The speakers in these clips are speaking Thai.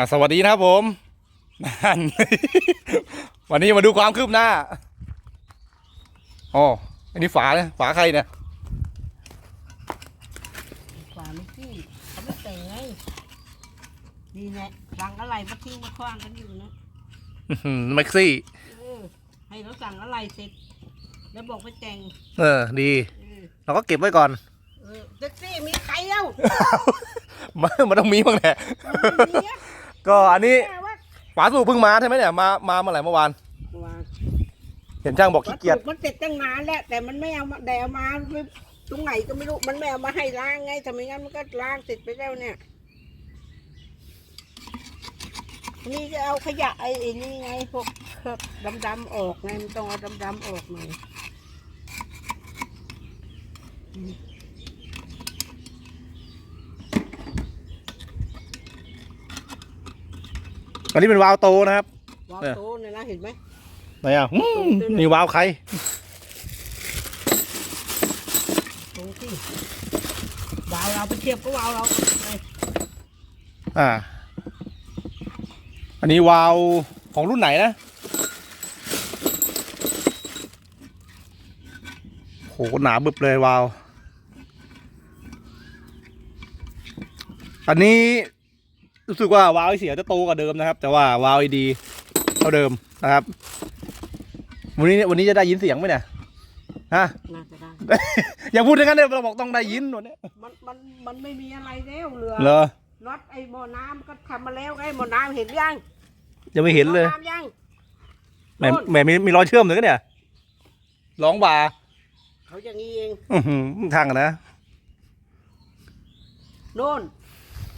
อะสวัสดีนะครับผมนั่นวันนี้มาดูความคืบหน้าอ๋ออันนี้ฝาเนี่ยฝาใครเนี่ยกว่าไม่ขี้เขาไม่แต่งไงนี่แหละสั่งอะไรมาทิ้งมาคว้างกันอยู่นะอื้อหือแม็กซี่เออให้เราสั่งอะไรเสร็จ แล้วบอกไปแต่งเออ ดีเออเราก็เก็บไว้ก่อน เออแท็กซี่มีใครเล่ามันมันต้องมีบ้างแหละไม่มีอะ ก็อันนี้แค่ว่าฝาสูบเพิ่งมาใช่ไหมเนี่ยมามาเมื่อไหร่เมื่อวานว่าเห็นช่างบอกขี้เกียจ มันเสร็จตั้งนานแล้วแต่มันไม่เอามาแต่เอามาไม่ตรงไหนก็ไม่รู้มันไม่เอามาให้ล้างไงถ้าไม่งั้นมันก็ล้างเสร็จไปแล้วเนี่ยนี่จะเอาขยะไอ้ไอ้นี่ไงพวกเคลือบดำๆออกไงมันต้องเอาดำๆออกหน่อย อันนี้เป็นวาล์วโตนะครับ วาวเนี่ยโตเนี่ยนะเห็นไหมไหนอะอืมนี่วาล์วใครตรงที่วาวเราไปเทียบก็วาวเราเลยอ่า อันนี้วาล์วของรุ่นไหนนะโหหนาบึบเลยวาล์วอันนี้ รู้สึกว่าวาล์วไอเสียจะโตกว่าเดิมนะครับ แต่ว่าวาล์วไอดีเท่าเดิมนะครับ วันนี้วันนี้จะได้ยินเสียงไหมเนี่ยฮะน่าจะได้ อย่าพูดอย่างนั้นเลยเราบอกต้องได้ยินวันนี้มันมันมันไม่มีอะไรแล้วเหลือเหรอรถไอ้หม้อน้ำก็ทำมาแล้วไงหม้อน้ำเห็นยังยังไม่เห็นเลยหม้อน้ำยังแหมแหมมีมีรอยเชื่อมเลยก็เนี่ยร้องบาเขาอย่างนี้เองอื้อหือทางอะนะโน่น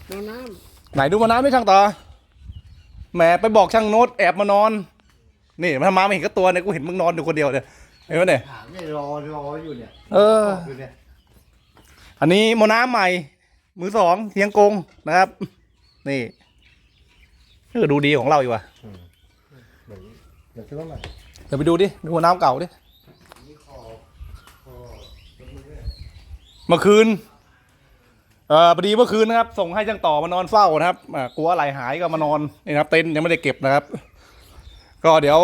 หม้อน้ ไหนดูมาน้ำไม่ช่างต่อแหมไปบอกช่างโน้ตแอบมานอน นี่มันมาไม่เห็นก็ตัวเนี่ยกูเห็นมึงนอนอยู่คนเดียวเนี่ยเห็นไหมเนี่ยถามเนี่ยรอรออยู่เนี่ยเออตบอยู่เนี่ยอันนี้โมอน้ำใหม่ มือสองเทียงกงนะครับ นี่เออดูดีของเราอยู่ว่ะเหมือนเหมือนซื้อมาใหม่เดี๋ยวไปดูดิดูโมอน้ำเก่าดิ นี่คอคอเป็นมือเนี่ยเมื่อคืน เออพอดีเมื่อคืนนะครับ ส่งให้ช่างต่อมานอนเฝ้านะครับอ่ากลัวอะไรหายก็มานอนนี่นะครับ เต็นท์ยังไม่ได้เก็บนะครับ ก็เดี๋ยว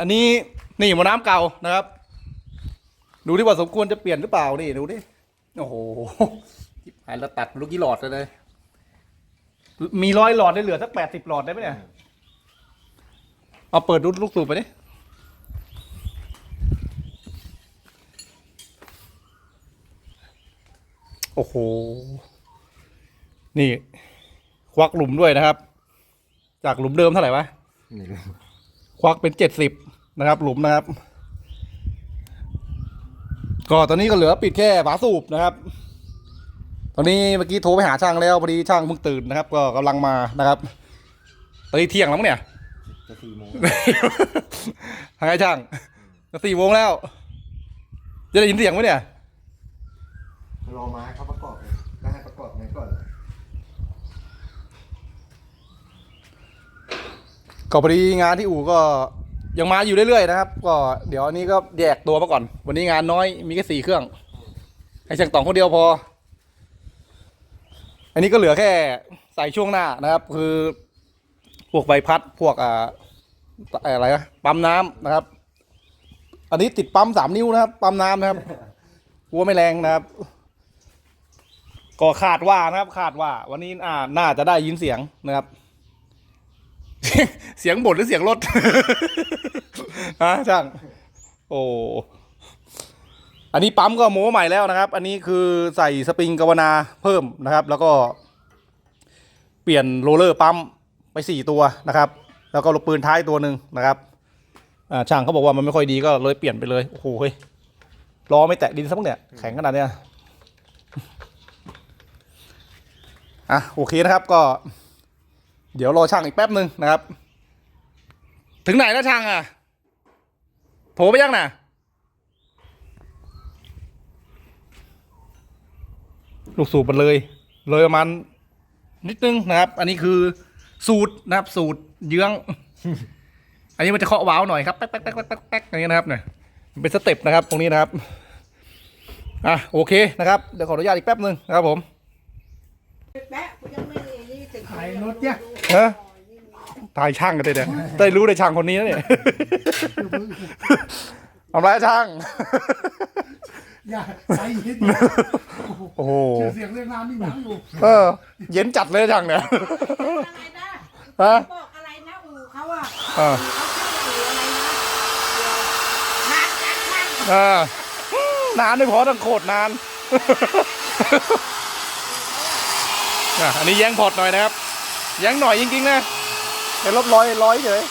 อันนี้นี่หมอน้ำเก่านะครับ ดูที่ว่าสมควรจะเปลี่ยนหรือเปล่านี่ดูดิโอ้โหหายแล้วตัดลูกกี่หลอดเลยมีร้อยหลอดได้เหลือสักแปดสิบหลอดได้ไหมเนี่ยเอาเปิดดูลูกสูบไปดิ โอ้โห นี่ ควักหลุมด้วยนะครับ จากหลุมเดิมเท่าไหร่วะนี่รู้ควักเป็นเจ็ดสิบนะครับ หลุมนะครับ ก็ตอนนี้ก็เหลือปิดแค่ฝาสูบนะครับ ตอนนี้เมื่อกี้โทรไปหาช่างแล้วพอดีช่างเพิ่งตื่นนะครับ ก็กำลังมานะครับ ตอนนี้เที่ยงแล้วมั้งเนี่ยจะสี่โมงทางไงช่างจะสี่โมงแล้ว จะได้ยินเสียงไหมเนี่ยรอมาให้เขาประกอบเลยก็ให้ประกอบไงก่อน ก็พอดีงานที่อู่ก็ยังมาอยู่เรื่อยๆนะครับ ก็เดี๋ยวอันนี้ก็แยกตัวมาก่อน วันนี้งานน้อยมีแค่สี่เครื่องให้ช่างต่องคนเดียวพอ อันนี้ก็เหลือแค่ใส่ช่วงหน้านะครับ คือพวกใบพัดพวกอ่าอะไรนะปั๊มน้ำนะครับ อันนี้ติดปั๊มสามนิ้วนะครับ ปั๊มน้ำนะครับหัวไม่แรงนะครับ ก็คาดว่านะครับคาดว่า วันนี้อ่าน่าจะได้ยินเสียงนะครับ เสียงบ่นหรือเสียงรถ ฮะช่าง โอ้ อันนี้ปั๊มก็โม้ใหม่แล้วนะครับ อันนี้คือใส่สปริงกาวนาเพิ่มนะครับ แล้วก็ เปลี่ยนโรลเลอร์ปั๊มไปสี่ตัวนะครับ แล้วก็ลูกปืนท้ายตัวหนึ่งนะครับ อ่าช่างเขาบอกว่ามันไม่ค่อยดีก็เลยเปลี่ยนไปเลย โอ้โหเฮ้ยล้อไม่แตะดินสักเนี่ย แข็งขนาดเนี้ย อะโอเคนะครับก็ เดี๋ยวรอช่างอีกแป๊บหนึ่งนะครับ ถึงไหนแล้วช่างอะโผล่ไปยังน่ะลูกสูบมันเลย เลยประมาณนิดนึงนะครับ อันนี้คือสูตรนะครับ สูตรเยื้อง อันนี้มันจะเคาะว้าวหน่อยครับแป๊กแป๊กแป๊กแป๊กแป๊กแป๊กอย่างนี้นะครับเนี่ยมันเป็นสเต็ปนะครับ ตรงนี้นะครับอะโอเคนะครับเดี๋ยวขออนุญาตอีกแป๊บหนึ่งนะครับผมำแปะกูยังไม่นี่ถึงถ่ายโนรถเนี่ย ฮะตายช่างกันเลยเนี่ยได้รู้ได้ช่างคนนี้นะเนี่ยทำไรช่าง อย่าใส่ยิดโอ้โหชื่อเสียงเรื่องน้ำนี่หนังอยู่เออ เย็นจัดเลยช่างเนี่ยอะไรนะฮะบอกอะไรนะอู่เขาอะอ่าเขาชื่ออู่อะไรนะเดี๋ยวขาดจากช่างอ่านานไม่พอต้องโคตรนานอะอันนี้แย้งพอร์ตหน่อยนะครับแย้งหน่อยจริงๆนะเป็นลบร้อยร้อยเฉย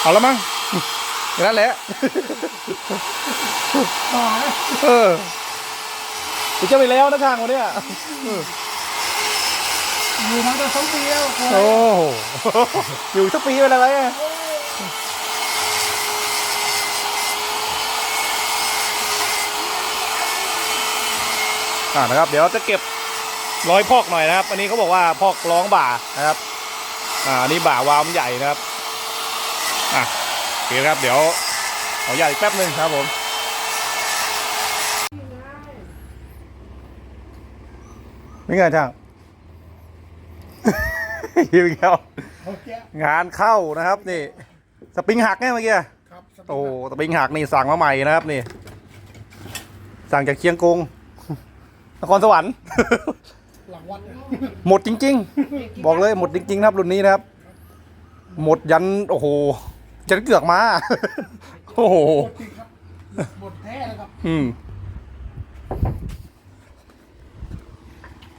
เอาแล้วมั้งอย่างนั้นแหละต่อนะเออกูจะไปแล้วนะทางวันเนี้ย อยู่มาตั้งสองปีแล้วโอ้โอ้โหอยู่สักปีไปแล้วไงอ่านะครับ เดี๋ยวจะเก็บร้อยพอกหน่อยนะครับ อันนี้เขาบอกว่าพอกร้องบ่านะครับ อ่านนี่บ่าวาวมันใหญ่นะครับ อะโอเคครับ เดี๋ยวขอใหญ่แป๊บหนึ่งครับผมนี่ไงช่าง ยิวอีกแล้วโอเคงานเข้านะครับนี่ สปริงหักไงเมื่อกี้ ครับสโอ้สปริงหักนี่สั่งมาใหม่นะครับนี่ สั่งจากเชียงกงนครสวรรค์ หลังวัดเนี่ยหมดจริง ๆ บอกเลยหมดจริงๆนะครับรุ่นนี้นะครับ หมดยันโอ้โหจะเกือกมา โอ้โห หมดจริงครับหมดแท้เลยครับอืม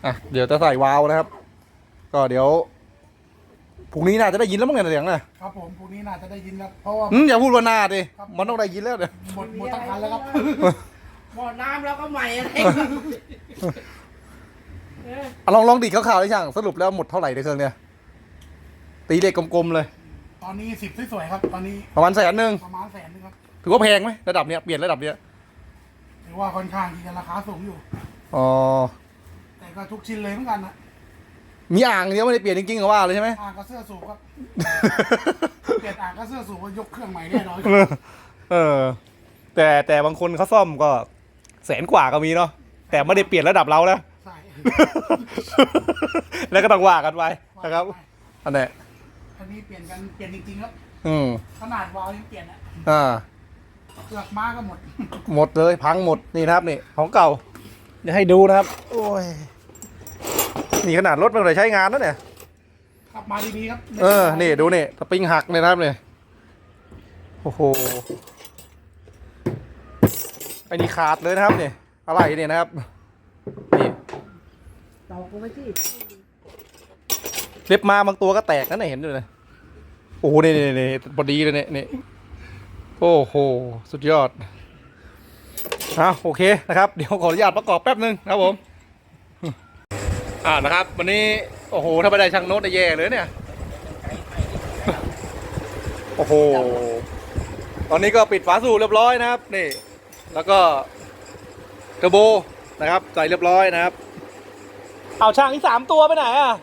อะ เดี๋ยวจะใส่วาล์วนะครับ ก็เดี๋ยว พรุ่งนี้น่าจะได้ยินแล้วมั้งเนี่ยเสียงน่ะครับผมพรุ่งนี้น่าจะได้ยินครับเพราะว่า อืมอย่าพูดว่าหน้าดิมันต้องได้ยินแล้วเนี่ยหมดหมดทั้งคันแล้วครับ หม้อน้ำแล้วก็ใหม่อะไรเอออะลองลองดีดข่าวๆได้ช่างสรุปแล้วหมดเท่าไหร่ในเครื่องเนี่ยตีเลขกลมๆเลย ตอนนี้สิบสวยๆครับ ตอนนี้ประมาณแสนหนึ่งประมาณแสนนึงครับถือว่าแพงไหมระดับเนี้ยเปลี่ยนระดับเนี้ยถือว่าค่อนข้างที่จะราคาสูงอยู่ อ๋อแต่ก็ทุกชิ้นเลยเหมือนกันนะ มีอ่างเดียวไม่ได้เปลี่ยนจริงๆเหรอว่าเลยใช่ไหม อ่างก็เสื้อสูงครับ เปลี่ยนอ่างก็เสื้อสูงก็ยกเครื่องใหม่แน่นอนเออแต่แต่บางคนเขาซ่อมก็แสนกว่าก็มีเนาะแต่ไม่ได้เปลี่ยนระดับเรานะ ใช่แล้วก็ต้องว่ากันไปนะครับอันเนี้ยอันนี้เปลี่ยนกันเปลี่ยนจริงๆครับ อืมขนาดวาล์วยังเปลี่ยนอะอ่า เปลือกม้าก็หมด หมดเลยพังหมดนี่นะครับนี่ของเก่าเดี๋ยวให้ดูนะครับ โอ้ย นี่ขนาดรถมันเลยใช้งานแล้วเนี่ย ขับมาดีๆครับเออ นี่ดูนี่สปริงหักเลยนะครับเนี่ยโอ้โหไอ้นี่ขาดเลยนะครับเนี่ยอะไรเนี่ยนะครับ นี่ตอกกูไปที่เล็บมาบางตัวก็แตกนั่นน่ะเห็นด้วยเลยโอ้โหนี่นี่นี่พอดีเลยเนี่ยนี่โอ้โห สุดยอดอะโอเคนะครับ เดี๋ยวขออนุญาตประกอบแป๊บนึงนะครับผม อ่านะครับ วันนี้ โอ้โห ถ้าไม่ได้ช่างโน้ตได้แย่เลยเนี่ย โอ้โห ตอนนี้ก็ปิดฝาสูบเรียบร้อยนะครับ นี่ แล้วก็เทอร์โบนะครับ ใส่เรียบร้อยนะครับ เอาช่างอีกสามตัวไปไหนอะ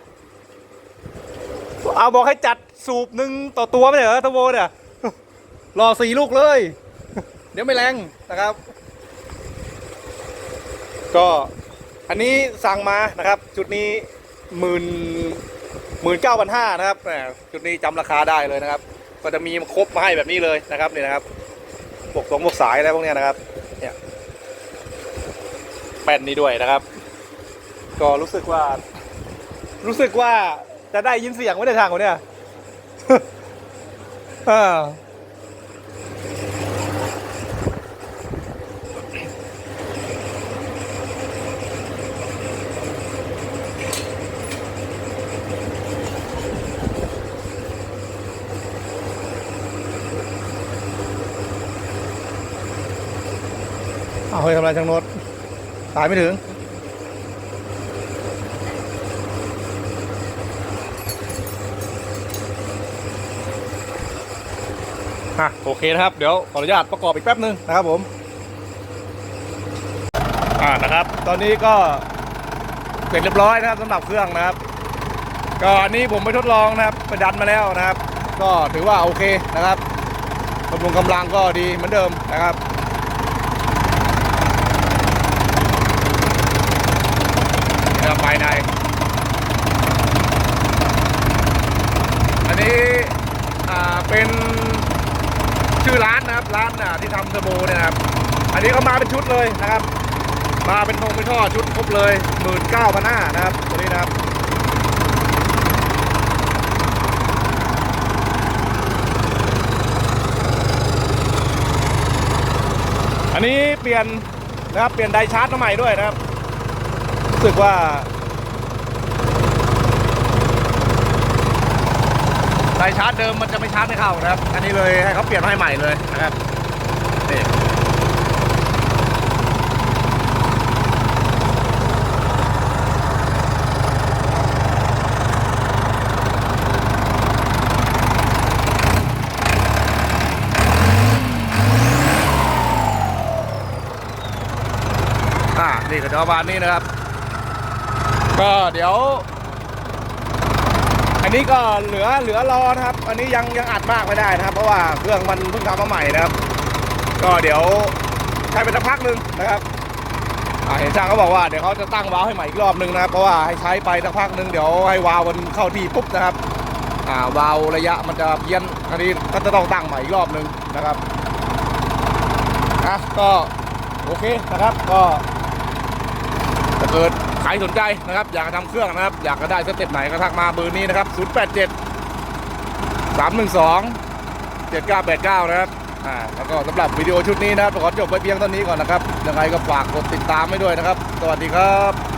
เอาบอกให้จัดสูบหนึ่งต่อตัวไม่ใช่เหรอเทอร์โบเนี่ยรอสี่ลูกเลย เดี๋ยวไม่แรงนะครับ ก็ อันนี้สั่งมานะครับ จุดนี้หมื่นหมื่นเก้าพันห้านะครับแหมจุดนี้จำราคาได้เลยนะครับ ก็จะมีครบมาให้แบบนี้เลยนะครับนี่นะครับพวกสงพวกสายอะไรพวกเนี้ยนะครับเนี่ยแป้นนี้ด้วยนะครับ ก็รู้สึกว่า รู้สึกว่าจะได้ยินเสียงไม่ได้ทางเขาเนี่ยอ่า ฮ้ยทำอะไรช่างโนดตายไม่ถึงอะโอเคนะครับ เดี๋ยวขออนุญาตประกอบอีกแป๊บนึงนะครับผม อ่านะครับ ตอนนี้ก็เสร็จเรียบร้อยนะครับสำหรับเครื่องนะครับ ก็อันนี้ผมไปทดลองนะครับไปดันมาแล้วนะครับ ก็ถือว่าโอเคนะครับบำรุงกำลังก็ดีเหมือนเดิมนะครับ นี่ค รับภายใน อันนี้อ่าเป็นชื่อร้านนะครับ ร้านอ่าที่ทำเทอร์โบเนี่ยนะครับ อันนี้เขามาเป็นชุดเลยนะครับ มาเป็นทงเป็นท่อชุดครบเลยหมื่นเก้าพันห้านะครับตัวนี้นะครับอันนี้เปลี่ยนนะครับเปลี่ยนไดชาร์จมาใหม่ด้วยนะครับ รู้สึกว่าไดชาร์จเดิมมันจะไม่ชาร์จไม่เข้านะครับ อันนี้เลยให้เขาเปลี่ยนให้ใหม่เลยนะครับนี่อ่านี่ก็จะประมาณนี้นะครับ ก็เดี๋ยว อันนี้ก็เหลือเหลือรอนะครับ อันนี้ยังยังอัดมากไม่ได้นะครับ เพราะว่าเครื่องมันเพิ่งทำมาใหม่นะครับ ก็เดี๋ยวใช้ไปสักพักหนึ่งนะครับเห็นช่างเขาบอกว่าเดี๋ยวเขาจะตั้งวาล์วให้ใหม่อีกรอบหนึ่งนะครับ เพราะว่าให้ใช้ไปสักพักหนึ่งเดี๋ยวให้วาล์วมันเข้าที่ปุ๊บนะครับอ่าวาล์วระยะมันจะเพี้ยนอันนี้ก็จะต้องตั้งใหม่อีกรอบหนึ่งนะครับอะก็โอเคนะครับก็ถ้าเกิด ครสนใจนะครับ อยากจะทำเครื่องนะครับ อยากจะได้สเต็ปไหนก็ทักมาเบอร์นี้นะครับ 087 312 7989 นะครับอ่าแล้วก็สำหรับวิดีโอชุดนี้นะครับขอจบไปเพียงเท่านี้ก่อนนะครับยังไงก็ฝากกดติดตามให้ด้วยนะครับ สวัสดีครับ